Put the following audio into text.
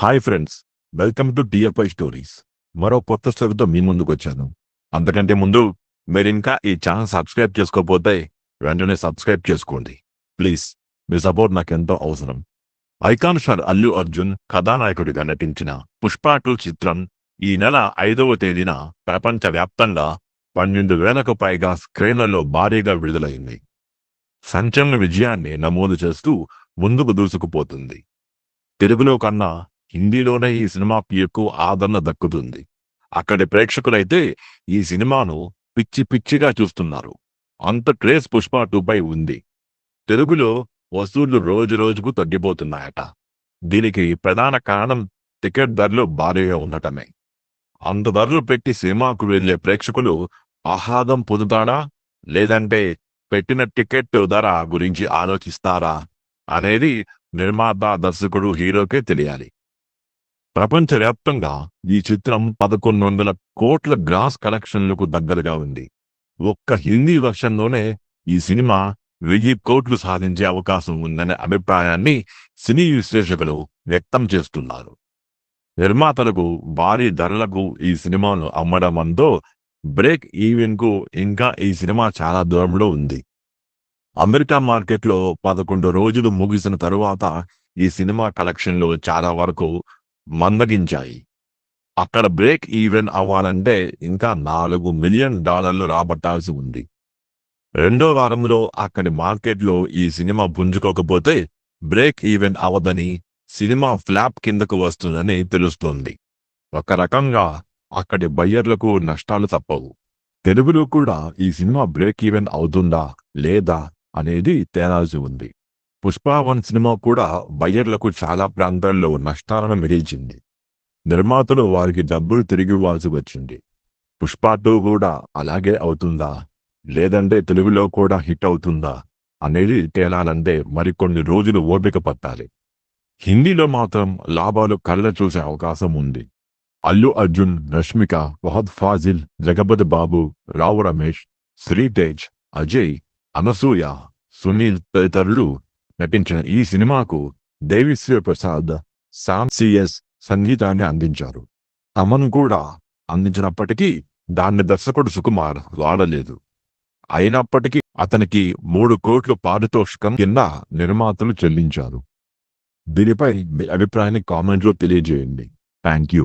Hi friends welcome to DFI stories. మరో కొత్త స్టోరీతో మీ ముందుకు వచ్చాను. అంతకంటే ముందు మీరు ఇంకా ఈ ఛానల్ సబ్స్క్రైబ్ చేసుకోకపోతే వెంటనే సబ్స్క్రైబ్ చేసుకోండి. ప్లీజ్ మీ సపోర్ట్ నాకు ఎంతో అవసరం. ఐకాన్ స్టార్ అల్లు అర్జున్ కథానాయకుడిగా నటించిన పుష్ప టూ చిత్రం ఈ నెల ఐదవ తేదీన ప్రపంచ వ్యాప్తంగా పన్నెండు వేలకు పైగా స్క్రీన్లలో భారీగా విడుదలైంది. సంచలన విజయాన్ని నమోదు చేస్తూ ముందుకు దూసుకుపోతుంది. తెలుగులో కన్నా హిందీలోనే ఈ సినిమాకి ఎక్కువ ఆదరణ దక్కుతుంది. అక్కడి ప్రేక్షకులైతే ఈ సినిమాను పిచ్చి పిచ్చిగా చూస్తున్నారు. అంత క్రేజ్ పుష్ప టూపై ఉంది. తెలుగులో వసూళ్ళు రోజు రోజుకు తగ్గిపోతున్నాయట. దీనికి ప్రధాన కారణం టికెట్ ధరలు భారీగా ఉండటమే. అంత ధరలు పెట్టి సినిమాకు వెళ్ళే ప్రేక్షకులు ఆహ్లాదం పొందుతాడా లేదంటే పెట్టిన టికెట్ ధర గురించి ఆలోచిస్తారా? అనేది నిర్మాత దర్శకుడు హీరోకే తెలియాలి. ప్రపంచవ్యాప్తంగా ఈ చిత్రం పదకొండు వందల కోట్ల గ్రాస్ కలెక్షన్లకు దగ్గరగా ఉంది. ఒక్క హిందీ వర్షన్లోనే ఈ సినిమా వెయ్యి కోట్లు సాధించే అవకాశం ఉందనే అభిప్రాయాన్ని సినీ విశ్లేషకులు వ్యక్తం చేస్తున్నారు. నిర్మాతలకు భారీ ధరలకు ఈ సినిమాను అమ్మడంతో బ్రేక్ ఈవెన్కు ఇంకా ఈ సినిమా చాలా దూరంలో ఉంది. అమెరికా మార్కెట్లో పదకొండు రోజులు ముగిసిన తరువాత ఈ సినిమా కలెక్షన్లు చాలా వరకు మందగించాయి. అక్కడ బ్రేక్ ఈవెన్ అవ్వాలంటే ఇంకా నాలుగు మిలియన్ డాలర్లు రాబట్టాల్సి ఉంది. రెండో వారంలో అక్కడి మార్కెట్లో ఈ సినిమా పుంజుకోకపోతే బ్రేక్ ఈవెన్ అవదని సినిమా ఫ్లాప్ కిందకు వస్తుందని తెలుస్తోంది. ఒక రకంగా అక్కడి బయ్యర్లకు నష్టాలు తప్పవు. తెలుగులో కూడా ఈ సినిమా బ్రేక్ ఈవెన్ అవుతుందా లేదా అనేది తేలాల్సి ఉంది. పుష్ప వన్ సినిమా కూడా బయ్యర్లకు చాలా ప్రాంతాల్లో నష్టాలను మిగిల్చింది. నిర్మాతలు వారికి డబ్బులు తిరిగి ఇవ్వాల్సి వచ్చింది. పుష్ప టూ కూడా అలాగే అవుతుందా? లేదంటే తెలుగులో కూడా హిట్ అవుతుందా? అనేది తేలాలంటే మరికొన్ని రోజులు ఓపిక పట్టాలి. హిందీలో మాత్రం లాభాలు కళ్ళ చూసే అవకాశం ఉంది. అల్లు అర్జున్ రష్మిక వహద్ ఫాజిల్ జగపతి బాబు రావు రమేష్ శ్రీతేజ్ అజయ్ అనసూయ సునీల్ తదితరులు నటించిన ఈ సినిమాకు దేవిశ్రీ ప్రసాద్ సామ్ సిఎస్ సంగీతాన్ని అందించారు. అమన్ కూడా అందించినప్పటికీ దాన్ని దర్శకుడు సుకుమార్ వాడలేదు. అయినప్పటికీ అతనికి మూడు కోట్లు పారితోషికం కింద నిర్మాతలు చెల్లించారు. దీనిపై మీ అభిప్రాయాన్ని కామెంట్లో తెలియజేయండి. Thank you.